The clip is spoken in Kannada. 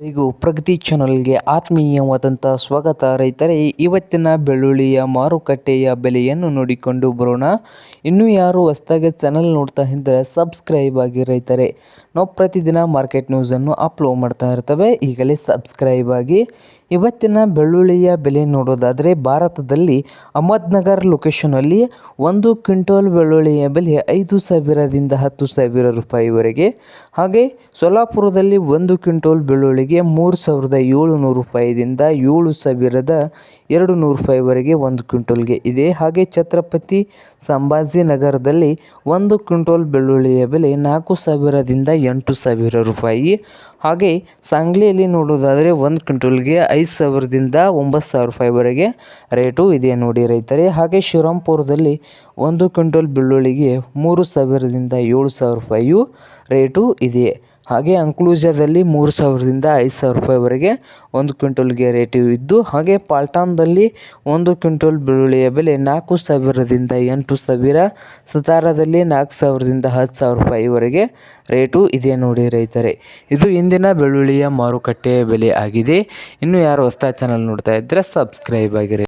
ಈಗ ಪ್ರಗತಿ ಚಾನಲ್ಗೆ ಆತ್ಮೀಯವಾದಂಥ ಸ್ವಾಗತ. ರೈತರೇ, ಇವತ್ತಿನ ಬೆಳ್ಳುಳ್ಳಿಯ ಮಾರುಕಟ್ಟೆಯ ಬೆಲೆಯನ್ನು ನೋಡಿಕೊಂಡು ಬರೋಣ. ಇನ್ನೂ ಯಾರು ಹೊಸದಾಗಿ ಚಾನಲ್ ನೋಡ್ತಾ ಇದ್ದರೆ ಸಬ್ಸ್ಕ್ರೈಬ್ ಆಗಿ ರೈತರೇ. ನಾವು ಪ್ರತಿದಿನ ಮಾರ್ಕೆಟ್ ನ್ಯೂಸನ್ನು ಅಪ್ಲೋಡ್ ಮಾಡ್ತಾ ಇರ್ತವೆ. ಈಗಲೇ ಸಬ್ಸ್ಕ್ರೈಬ್ ಆಗಿ. ಇವತ್ತಿನ ಬೆಳ್ಳುಳ್ಳಿಯ ಬೆಲೆ ನೋಡೋದಾದರೆ ಭಾರತದಲ್ಲಿ ಅಹಮದ್ನಗರ್ ಲೊಕೇಶನಲ್ಲಿ ಒಂದು ಕ್ವಿಂಟೋಲ್ ಬೆಳ್ಳುಳ್ಳಿಯ ಬೆಲೆ ಐದು ಸಾವಿರದಿಂದ ಹತ್ತು ಸಾವಿರ ರೂಪಾಯಿವರೆಗೆ. ಹಾಗೆ ಸೊಲ್ಲಾಪುರದಲ್ಲಿ ಒಂದು ಕ್ವಿಂಟಲ್ ಬೆಳ್ಳುಳ್ಳಿಗೆ ಮೂರು ಸಾವಿರದ ಏಳುನೂರು ರೂಪಾಯಿದಿಂದ ಏಳು ಸಾವಿರದ ಎರಡು ನೂರು ರೂಪಾಯಿವರೆಗೆ ಒಂದು ಕ್ವಿಂಟಲ್ಗೆ ಇದೆ. ಹಾಗೆ ಛತ್ರಪತಿ ಸಂಭಾಜಿನಗರದಲ್ಲಿ ಒಂದು ಕ್ವಿಂಟಲ್ ಬೆಳ್ಳುಳ್ಳಿಯ ಬೆಲೆ ನಾಲ್ಕು ಸಾವಿರದಿಂದ ಎಂಟು ಸಾವಿರ ರೂಪಾಯಿ. ಹಾಗೆ ಸಾಂಗ್ಲಿಯಲ್ಲಿ ನೋಡೋದಾದರೆ ಒಂದು ಕ್ವಿಂಟಲ್ಗೆ ಐದು ಸಾವಿರದಿಂದ ಒಂಬತ್ತು ಸಾವಿರ ರೂಪಾಯಿವರೆಗೆ ರೇಟು ಇದೆ ನೋಡಿ ರೈತರೇ. ಹಾಗೆ ಶಿವರಾಂಪುರದಲ್ಲಿ ಒಂದು ಕ್ವಿಂಟಲ್ ಬೆಳ್ಳುಳ್ಳಿಗೆ ಮೂರು ಸಾವಿರದಿಂದ ಏಳು ಸಾವಿರ ರೂಪಾಯಿಯು ರೇಟು ಇದೆ. ಹಾಗೆ ಅಂಕ್ಲೂಜದಲ್ಲಿ ಮೂರು ಸಾವಿರದಿಂದ ಐದು ಸಾವಿರ ರೂಪಾಯಿವರೆಗೆ ಒಂದು ಕ್ವಿಂಟಲ್ಗೆ ರೇಟು ಇದ್ದು, ಹಾಗೆ ಪಾಲ್ಟಾನ್ದಲ್ಲಿ ಒಂದು ಕ್ವಿಂಟಲ್ ಬೆಳ್ಳುಳ್ಳಿಯ ಬೆಲೆ ನಾಲ್ಕು ಸಾವಿರದಿಂದ ಎಂಟು ಸಾವಿರ, ಸತಾರದಲ್ಲಿ ನಾಲ್ಕು ಸಾವಿರದಿಂದ ಹತ್ತು ಸಾವಿರ ರೂಪಾಯಿವರೆಗೆ ರೇಟು ಇದೆ ನೋಡಿ ರೈತರೇ. ಇದು ಇಂದಿನ ಬೆಳ್ಳುಳ್ಳಿಯ ಮಾರುಕಟ್ಟೆಯ ಬೆಲೆ ಆಗಿದೆ. ಇನ್ನು ಯಾರು ಹೊಸ ಚಾನಲ್ ನೋಡ್ತಾ ಇದ್ದರೆ ಸಬ್ಸ್ಕ್ರೈಬ್ ಆಗಿರಿ.